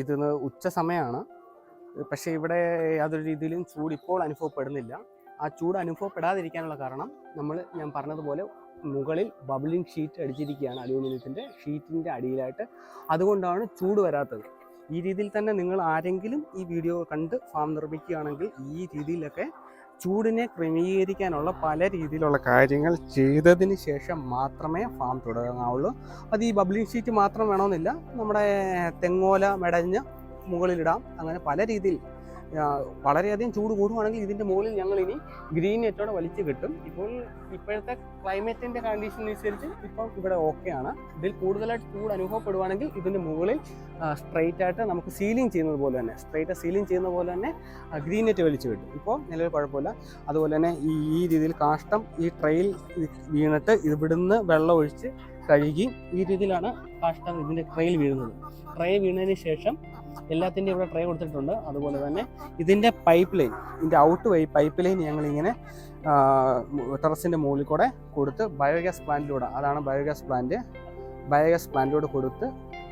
ഇത് ഉച്ച സമയമാണ് പക്ഷേ ഇവിടെ യാതൊരു രീതിയിലും ചൂട് ഇപ്പോൾ അനുഭവപ്പെടുന്നില്ല. ആ ചൂട് അനുഭവപ്പെടാതിരിക്കാനുള്ള കാരണം നമ്മൾ ഞാൻ പറഞ്ഞതുപോലെ മുകളിൽ ബബിളിംഗ് ഷീറ്റ് അടിച്ചിരിക്കുകയാണ് അലൂമിനിയത്തിന്റെ ഷീറ്റിന്റെ അടിയിലായിട്ട്. അതുകൊണ്ടാണ് ചൂട് വരാത്തത്. ഈ രീതിയിൽ തന്നെ നിങ്ങൾ ആരെങ്കിലും ഈ വീഡിയോ കണ്ട് ഫാം നിർമ്മിക്കുകയാണെങ്കിൽ ഈ രീതിയിലൊക്കെ ചൂടിനെ ക്രമീകരിക്കാനുള്ള പല രീതിയിലുള്ള കാര്യങ്ങൾ ചെയ്തതിന് ശേഷം മാത്രമേ ഫാം തുടങ്ങാവുള്ളൂ. അത് ഈ ബബ്ലിംഗ് ഷീറ്റ് മാത്രം വേണമെന്നില്ല. നമ്മുടെ തെങ്ങോല മെടഞ്ഞ് മുകളിലിടാം. അങ്ങനെ പല രീതിയിൽ വളരെയധികം ചൂട് കൂടുവാണെങ്കിൽ ഇതിന്റെ മുകളിൽ ഞങ്ങൾ ഇനി ഗ്രീൻ നെറ്റോടെ വലിച്ചു കിട്ടും. ഇപ്പോൾ ഇപ്പോഴത്തെ ക്ലൈമറ്റിന്റെ കണ്ടീഷൻ അനുസരിച്ച് ഇപ്പം ഇവിടെ ഓക്കെയാണ് ഇതിൽ കൂടുതലായിട്ട് ചൂട് അനുഭവപ്പെടുവാണെങ്കിൽ ഇതിന്റെ മുകളിൽ സ്ട്രെയിറ്റ് ആയിട്ട് നമുക്ക് സീലിംഗ് ചെയ്യുന്നത് പോലെ തന്നെ സ്ട്രെയിറ്റ് സീലിംഗ് ചെയ്യുന്ന പോലെ തന്നെ ഗ്രീൻ നെറ്റ് വലിച്ചു കിട്ടും. ഇപ്പോൾ നിലവിൽ കുഴപ്പമില്ല. അതുപോലെ തന്നെ ഈ ഈ രീതിയിൽ കാഷ്ടം ഈ ട്രെയിൽ വീണിട്ട് ഇവിടുന്ന് വെള്ളം ഒഴിച്ച് കഴുകി ഈ രീതിയിലാണ് കാഷ്ടം ഇതിന്റെ ട്രെയിൽ വീഴുന്നത്. ട്രെയിൽ വീണതിന് ശേഷം എല്ലാത്തിന്റെയും ഇവിടെ ട്രേ കൊടുത്തിട്ടുണ്ട്. അതുപോലെ തന്നെ ഇതിന്റെ പൈപ്പ് ലൈൻ ഇതിന്റെ ഔട്ട് വഴി പൈപ്പ് ലൈൻ ഞങ്ങളിങ്ങനെ ടെറസിന്റെ മുകളിൽ കൂടെ കൊടുത്ത് ബയോഗ്യാസ് പ്ലാന്റിലൂടെ അതാണ് ബയോഗ്യാസ് പ്ലാന്റ് ബയോഗ്യാസ് പ്ലാന്റിലൂടെ കൊടുത്ത്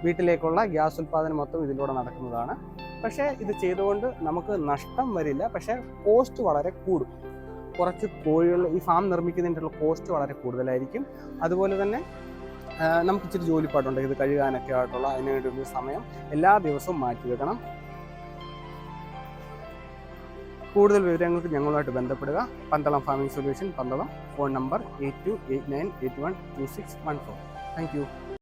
വീട്ടിലേക്കുള്ള ഗ്യാസ് ഉൽപ്പാദനം മൊത്തം ഇതിലൂടെ നടക്കുന്നതാണ്. പക്ഷേ ഇത് ചെയ്തുകൊണ്ട് നമുക്ക് നഷ്ടം വരില്ല. പക്ഷേ കോസ്റ്റ് വളരെ കൂടും. കുറച്ച് കോഴികൾ ഈ ഫാം നിർമ്മിക്കുന്നതിന്റെ കോസ്റ്റ് വളരെ കൂടുതലായിരിക്കും. അതുപോലെ തന്നെ നമുക്ക് ഇച്ചിരി ജോലിപ്പാട്ടുണ്ട് ഇത് കഴുകാനൊക്കെ ആയിട്ടുള്ള അതിന് വേണ്ടി സമയം എല്ലാ ദിവസവും മാറ്റി വെക്കണം. കൂടുതൽ വിവരങ്ങൾക്ക് ഞങ്ങളുമായിട്ട് ബന്ധപ്പെടുക. Pandalam farming solution Pandalam phone number eight two eight nine eight one two six one four. Thank you.